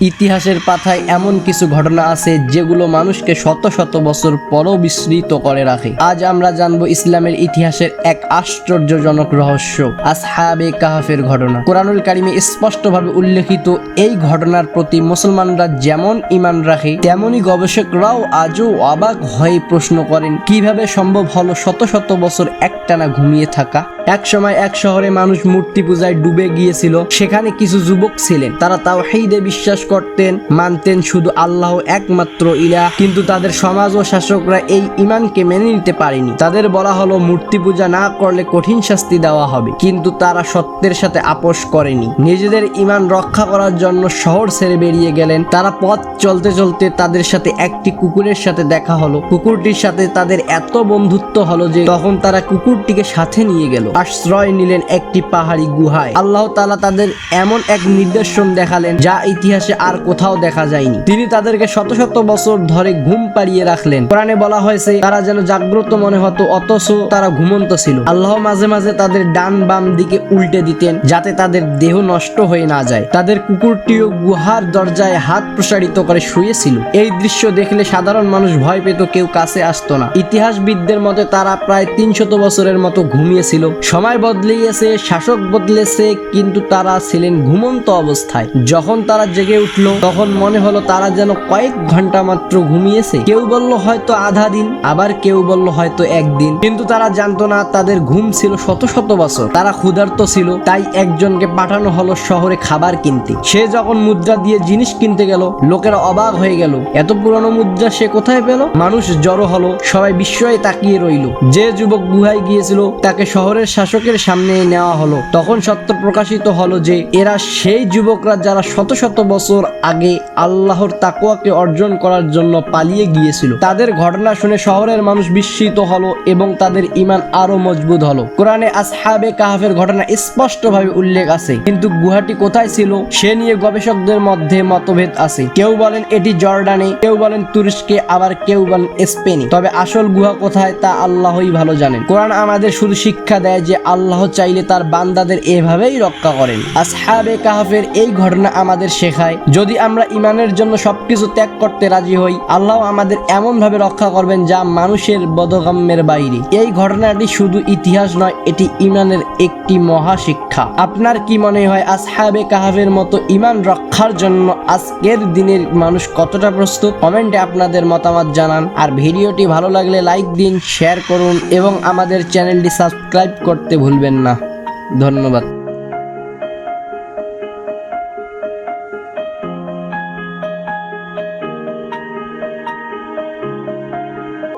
ইতিহাসের পাথায় এমন কিছু ঘটনা আছে যেগুলো মানুষকে শত শত বছর পরও বিস্মৃত করে রাখে। আজ আমরা জানব ইসলামের ইতিহাসের এক আশ্চর্যজনক রহস্য, আসহাবে কাহাফের ঘটনা। কোরআনুল কারিমে স্পষ্টভাবে উল্লেখিত এই ঘটনার প্রতি মুসলমানরা যেমন ইমান রাখে, তেমনি গবেষকরাও আজও অবাক হয়ে প্রশ্ন করেন, কীভাবে সম্ভব হলো শত শত বছর একটানা ঘুমিয়ে থাকা? এক সময় এক শহরে মানুষ মূর্তি পূজায় ডুবে গিয়েছিল। সেখানে কিছু যুবক ছিলেন। তারা তাও হেইদে বিশ্বাস করতেন, মানতেন শুধু আল্লাহ একমাত্র ইলা কিন্তু তাদের সমাজ ও শাসকরা এই ইমানকে মেনে নিতে পারেনি। তাদের বলা হলো, মূর্তি পূজা না করলে কঠিন শাস্তি দেওয়া হবে। কিন্তু তারা সত্যের সাথে আপোষ করেনি। নিজেদের ইমান রক্ষা করার জন্য শহর ছেড়ে বেরিয়ে গেলেন। তারা পথ চলতে চলতে তাদের সাথে একটি কুকুরের সাথে দেখা হলো। কুকুরটির সাথে তাদের এত বন্ধুত্ব হলো যে তখন তারা কুকুরটিকে সাথে নিয়ে গেল। আশ্রয় নিলেন একটি পাহাড়ি গুহায়। আল্লাহ তাআলা তাদের এমন এক নিদর্শন দেখালেন যা ইতিহাসে আর কোথাও দেখা যায়নি। তিনি তাদেরকে শত শত বছর ধরে ঘুম পাড়িয়ে রাখলেন। কোরআনে বলা হয়েছে, তারা যেন জাগ্রত মনে হতো, অথচ তারা ঘুমন্ত ছিল। আল্লাহ মাঝে মাঝে তাদের ডান বাম দিকে উল্টে দিতেন, যাতে তাদের দেহ নষ্ট হয়ে না যায়। তাদের কুকুরটিও গুহার দরজায় হাত প্রসারিত করে শুয়েছিল। এই দৃশ্য দেখলে সাধারণ মানুষ ভয় পেত, কেউ কাছে আসতো না। ইতিহাসবিদদের মতে তারা প্রায় তিনশত বছরের মতো ঘুমিয়েছিল। সময় বদলিয়েছে, শাসক বদলেছে, কিন্তু তারা ছিলেন ঘুমন্ত অবস্থায়। যখন তারা জেগে উঠল, তখন মনে হলো তারা যেন কয়েক ঘণ্টা মাত্র ঘুমিয়েছে। কেউ বলল হয়তো আধা দিন, আবার কেউ বলল হয়তো একদিন। কিন্তু তারা জানতো না তাদের ঘুম ছিল শত শত বছর। তারা ক্ষুধার্ত ছিল, তাই একজনকে পাঠানো হলো শহরে খাবার কিনতে। সে যখন মুদ্রা দিয়ে জিনিস কিনতে গেল, লোকেরা অবাক হয়ে গেল, এত পুরনো মুদ্রা সে কোথায় পেল? মানুষ জড়ো হলো, সবাই বিস্ময়ে তাকিয়ে রইল। যে যুবক গুহায় গিয়েছিল, তাকে শহরের শাসকের সামনে নেওয়া হলো। তখন সত্য প্রকাশিত হলো যে, এরা সেই যুবকরা যারা শত শত বছর আগে আল্লাহর তাকুয়াকে অর্জন করার জন্য পালিয়ে গিয়েছিল। তাদের ঘটনা শুনে শহরের মানুষ বিস্মিত হলো এবং তাদের ইমান আরও মজবুত হলো। কোরআনে আসহাবে কাহাফের ঘটনা স্পষ্টভাবে উল্লেখ আছে, কিন্তু গুহাটি কোথায় ছিল সে নিয়ে গবেষকদের মধ্যে মতভেদ আছে। কেউ বলেন এটি জর্ডানে, কেউ বলেন তুরস্কে, আবার কেউ বলেন স্পেনে। তবে আসল গুহা কোথায় তা আল্লাহই ভালো জানেন। কোরআন আমাদের শুধু শিক্ষা দেয় যে আল্লাহ চাইলে তার বান্দাদের এভাবেই রক্ষা করেন। আসহাবে কাহাফের এই ঘটনা আমাদের শেখায়, যদি আমরা ইমানের জন্য সবকিছু ত্যাগ করতে রাজি হই, আল্লাহ আমাদের এমন ভাবে রক্ষা করবেন যা মানুষের বদগম্যের বাইরে। এই ঘটনাটি শুধু ইতিহাস নয়, এটি ইমানের একটি মহা শিক্ষা আপনার কি মনে হয় আসহাবে কাহাফের মতো ইমান রক্ষার জন্য আজকের দিনের মানুষ কতটা প্রস্তুত? কমেন্টে আপনাদের মতামত জানান। আর ভিডিওটি ভালো লাগলে লাইক দিন, শেয়ার করুন এবং আমাদের চ্যানেলটি সাবস্ক্রাইব করতে ভুলবেন না। ধন্যবাদ।